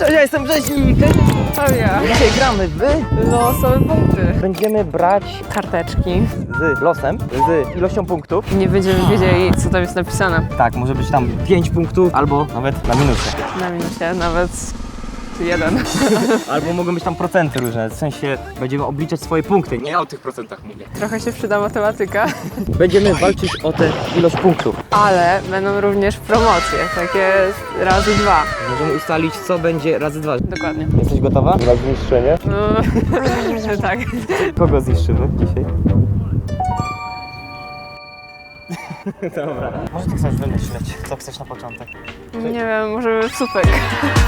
Cześć, ja jestem Brzeźnik! Wiktoria. Dzisiaj gramy w... Losowe punkty. Będziemy brać Karteczki. z losem, z ilością punktów. Nie będziemy wiedzieli, co tam jest napisane. Tak, może być tam 5 punktów, albo nawet na minusie. Na minusie nawet jeden. Albo mogą być tam procenty różne, w sensie będziemy obliczać swoje punkty. Nie o tych procentach mówię. Trochę się przyda matematyka, Będziemy walczyć o tę ilość punktów. ale będą również promocje, takie razy dwa. Możemy ustalić, co będzie razy dwa. Dokładnie. Jesteś gotowa? Na zniszczenie. No, tak. Kogo zniszczymy dzisiaj? Dobra. Może ty chcesz wymyśleć, co chcesz na początek? Nie wiem, może supek.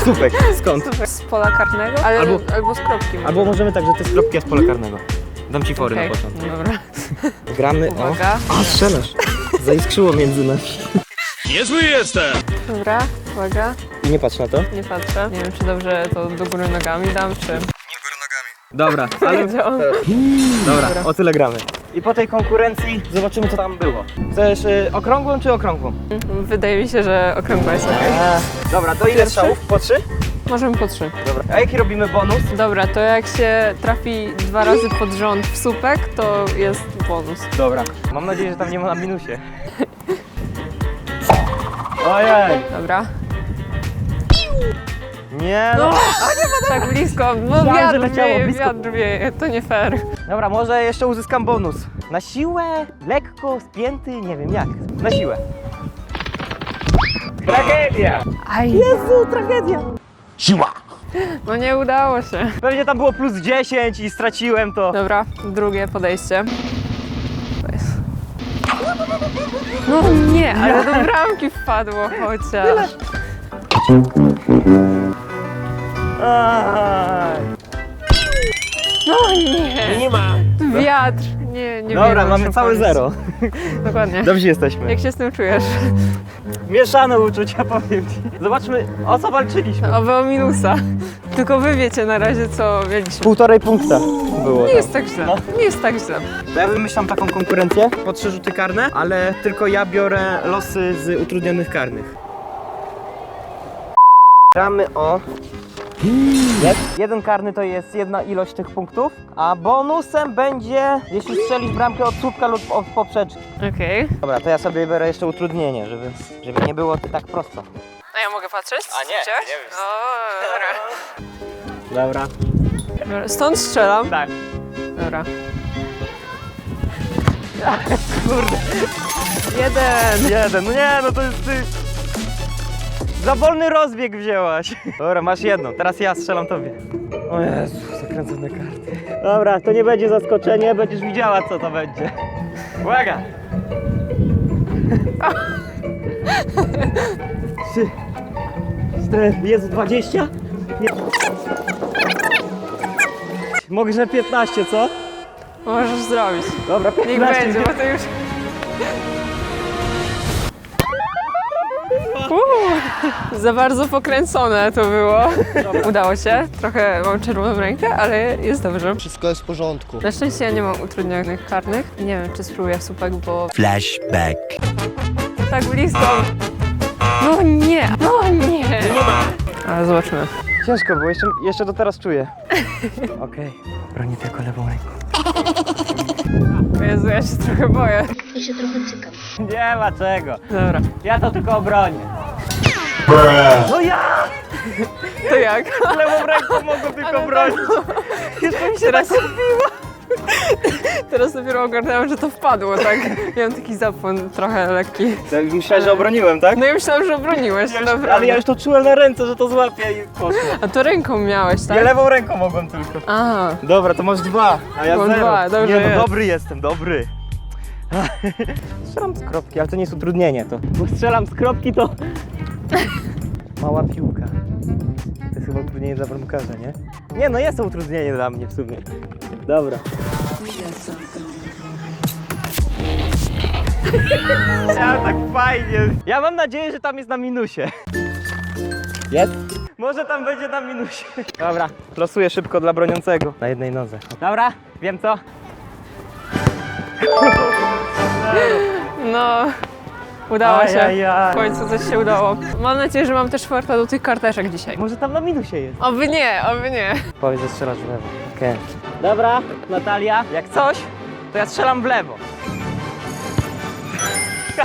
Słupek, skąd? Supek z pola karnego, ale, albo, Albo- z kropki. może. Albo możemy tak, że to jest kropki z pola karnego. Dam ci fory Okej, na początek. Dobra. Gramy o... Uwaga. A, strzelasz. Zaiskrzyło między nami. Niezły jestem! Dobra, uwaga. I nie patrz na to. Nie patrzę. Nie wiem, czy dobrze to do góry nogami dam, czy... Dobra, ale... Dobra. o tyle gramy. I po tej konkurencji zobaczymy, co tam było. Chcesz y, okrągłą czy okrągłą? Wydaje mi się, że okrągła jest ok. Eee, dobra, to ile Pierwszy? strzałów? Po trzy? Możemy po trzy. Dobra. A jaki robimy bonus? Dobra, to jak się trafi dwa razy pod rząd w słupek, to jest bonus. Dobra. Mam nadzieję, że tam nie ma na minusie. Ojej! Dobra. Nie no. No, tak blisko. No Myślałem, że wiatr leciało wieje, blisko. wiatr wieje. To nie fair. Dobra, może jeszcze uzyskam bonus. Na siłę, lekko, spięty, nie wiem jak. Na siłę. Tragedia! Aj, Jezu, tragedia! Siła! no nie udało się. Pewnie tam było plus 10 i straciłem to. Dobra, drugie podejście. To jest- No nie, ale do bramki wpadło chociaż. Aj. No nie. Nie ma. Wiatr. Nie, nie Dobra, wiem, mamy całe powiedzieć. zero. Dokładnie. Dobrze jesteśmy. Jak się z tym czujesz? Mieszane uczucia, powiem ci. Zobaczmy, o co walczyliśmy. Oby o minusa. Tylko wy wiecie na razie, co mieliśmy. Półtorej punkta było Nie tam. jest tak źle. No. Nie jest tak źle. To ja wymyślam taką konkurencję po trzy rzuty karne, ale tylko ja biorę losy z utrudnionych karnych. Gramy o... Jeden karny to jest jedna ilość tych punktów, a bonusem będzie, jeśli strzelisz bramkę od słupka lub od poprzeczki. Okej. Dobra, to ja sobie biorę jeszcze utrudnienie, żeby, żeby nie było tak prosto. A ja mogę patrzeć? A nie, Chciałeś? nie wiem. O, dobra. Dobra. dobra. Stąd strzelam. Tak. Dobra. Kurde. Jeden. Jeden, no nie, no to jest ty. Za wolny rozbieg wzięłaś. Dobra, masz jedną, teraz ja strzelam tobie. O Jezu, zakręcone karty. Dobra, to nie będzie zaskoczenie, będziesz widziała co to będzie. Uwaga! Trzy, cztery, Jezu, 20? Nie. Mogę, że 15, co? Możesz zrobić. Dobra, 15. Niech będzie, bo to już... za bardzo pokręcone to było. Udało się. Trochę mam czerwoną rękę, ale jest dobrze. Wszystko jest w porządku. Na szczęście ja nie mam utrudnionych karnych. Nie wiem, czy spróbuję słupek, bo Flashback. tak blisko. No nie, no nie. Ale zobaczymy. Ciężko było, jeszcze, jeszcze to teraz czuję. Okej, bronię tylko lewą ręką. Jezu, ja się trochę boję. Ja się trochę cykam. Nie ma czego. Dobra, Ja to tylko obronię. No ja to jak? lewą ręką mogę tylko Ale bronić. Jeszcze mi się Teraz, tak teraz dopiero ogarnęłam, że to wpadło, tak? Miałam taki zapłon trochę lekki. Myślałem, że obroniłem, tak? No i myślałam, że obroniłeś, naprawdę. Ale ja już to czułem na ręce, że to złapię i poszło. A to ręką miałeś, tak? Ja lewą ręką mogłem tylko. Aha, Dobra, to masz dwa, a ja Mam zero. dwa, dobrze Nie, no jest. dobry jestem, dobry. Strzelam z kropki, ale to nie jest utrudnienie to. Bo strzelam z kropki to... Mała piłka. To jest chyba utrudnienie dla bramkarza, nie? Nie no, jest to utrudnienie dla mnie w sumie. Dobra. Ja tak fajnie. Ja mam nadzieję, że tam jest na minusie. Jest? Może tam będzie na minusie. Dobra, losuję szybko dla broniącego. Na jednej nodze. Dobra, wiem co. no. Udało się. W końcu coś się udało. Mam nadzieję, że mam też farta do tych karteczek dzisiaj. Może tam na minusie jest. Oby nie, oby nie. Powiedz, że strzelasz w lewo. Okej. Dobra, Natalia, jak coś, to ja strzelam w lewo.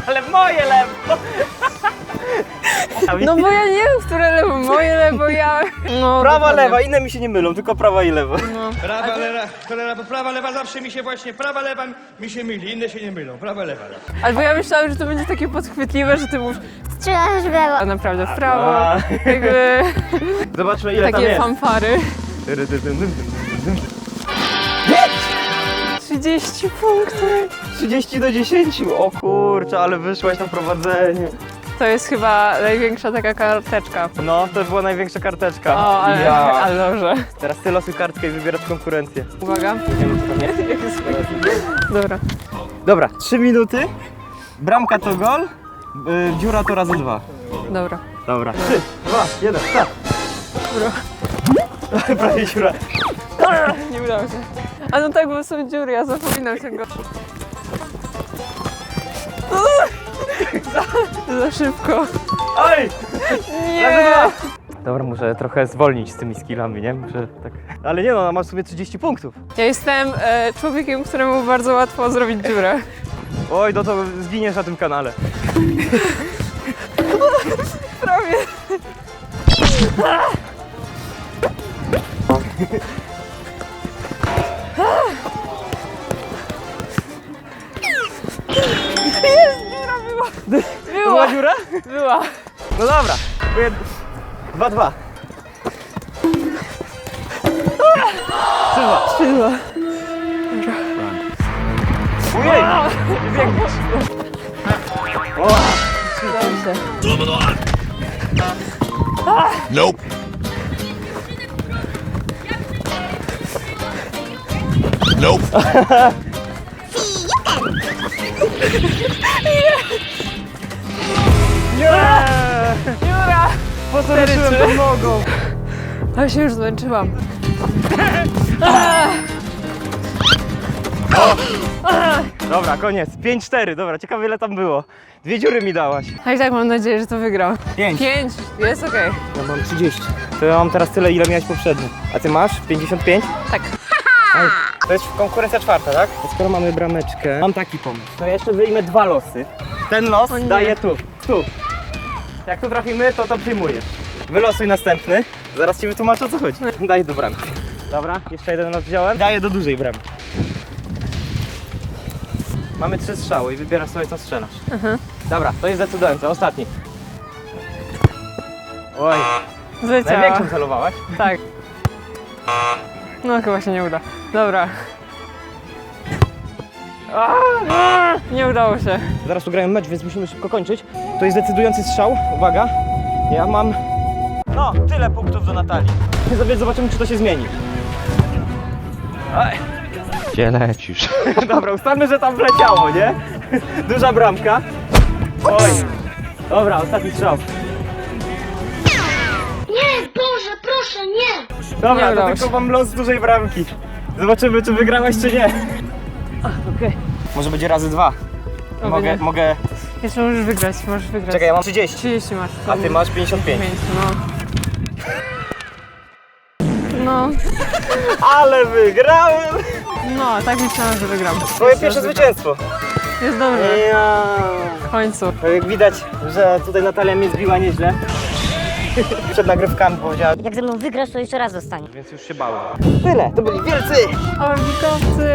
Ale moje lewo! No bo ja nie wiem, które lewo, moje lewo, ja... No, Prawa, dokładnie. lewa, inne mi się nie mylą, tylko prawa i lewo. No. Prawa, lewa, cholera, bo prawa, lewa zawsze mi się właśnie, prawa, lewa mi się myli, inne się nie mylą, prawa, lewa. Albo ja myślałam, że to będzie takie podchwytliwe, że ty mówisz, Strzelasz w lewo. a naprawdę w prawo. A. Jakby Zobaczmy ile tam takie jest. fanfary. 30 punktów. 30 do 10. O kurczę, ale wyszłaś na prowadzenie. To jest chyba największa taka karteczka. No, to była największa karteczka. O, ale, Ja. ale dobrze. Teraz ty losuj kartkę i wybierasz konkurencję. Uwaga. Dobra. Dobra, 3 minuty. Bramka to gol. y, dziura to razy dwa. Dobra. Dobra. 3, 2, 1, start. Prawie dziura. Nie udało się. A no tak, bo są dziury, ja zapominam tego. Za, za szybko. Oj! Nie! Dobra, muszę trochę zwolnić z tymi skillami, nie? Muszę tak... Ale nie no, masz sobie 30 punktów. Ja jestem e, człowiekiem, któremu bardzo łatwo zrobić dziurę. Oj, no to zginiesz na tym kanale. Prawie. była. No dobra. 2-2. Trzyma. Była. Ojej! Biegniesz. O, Dobrze. Nope. Nope. nie! Dziura! Po co ruszyłem tą nogą? Ale się już zmęczyłam. Dobra, koniec. 5-4, dobra, ciekawe ile tam było. Dwie dziury mi dałaś. A i tak mam nadzieję, że to wygram. 5. Pięć, jest okej. Ja mam 30. To ja mam teraz tyle, ile miałeś poprzednio. A ty masz? 55? Tak. Ej, to jest konkurencja czwarta, tak? To skoro mamy brameczkę, mam taki pomysł. To jeszcze wyjmę dwa losy. Ten los O nie. daję tu, tu. Jak tu trafimy, to to przyjmujesz. Wylosuj następny. Zaraz ci wytłumaczę o co chodzi. Daję do bramki. Dobra, jeszcze jeden los wziąłem. Daję do dużej bramki. Mamy trzy strzały i wybierasz sobie co strzelasz. Dobra, to jest decydujące, ostatni. Oj, Zleciała. największą celowałaś. Tak. No chyba się nie uda. Dobra. Nie udało się. Zaraz tu grają mecz, więc musimy szybko kończyć. To jest decydujący strzał. Uwaga. Ja mam... No, tyle punktów do Natalii. Więc zobaczymy, czy to się zmieni. Aj. Gdzie lecisz? Dobra, ustalmy, że tam wleciało, nie? Duża bramka. Oj. Dobra, ostatni strzał. Nie, Boże, proszę, nie! Dobra, Nie to udało tylko się. mam los z dużej bramki. Zobaczymy, czy wygrałaś, czy nie. Okej. Może będzie razy dwa. Oby Mogę, nie. mogę... Jeszcze możesz wygrać, możesz wygrać. Czekaj, ja mam 30. 30 masz. A ty masz 55. Pięć, no. No, Ale wygrałem! no, tak myślałam, że wygram. Twoje pierwsze zwycięstwo. Jest dobrze, Ja. w końcu. Jak widać, że tutaj Natalia mnie zbiła nieźle. Przed nagrywkami powiedziała, Jak ze mną wygrasz, to jeszcze raz dostaniesz. więc już się bałem. Tyle, to byli wielcy! Orbitowcy!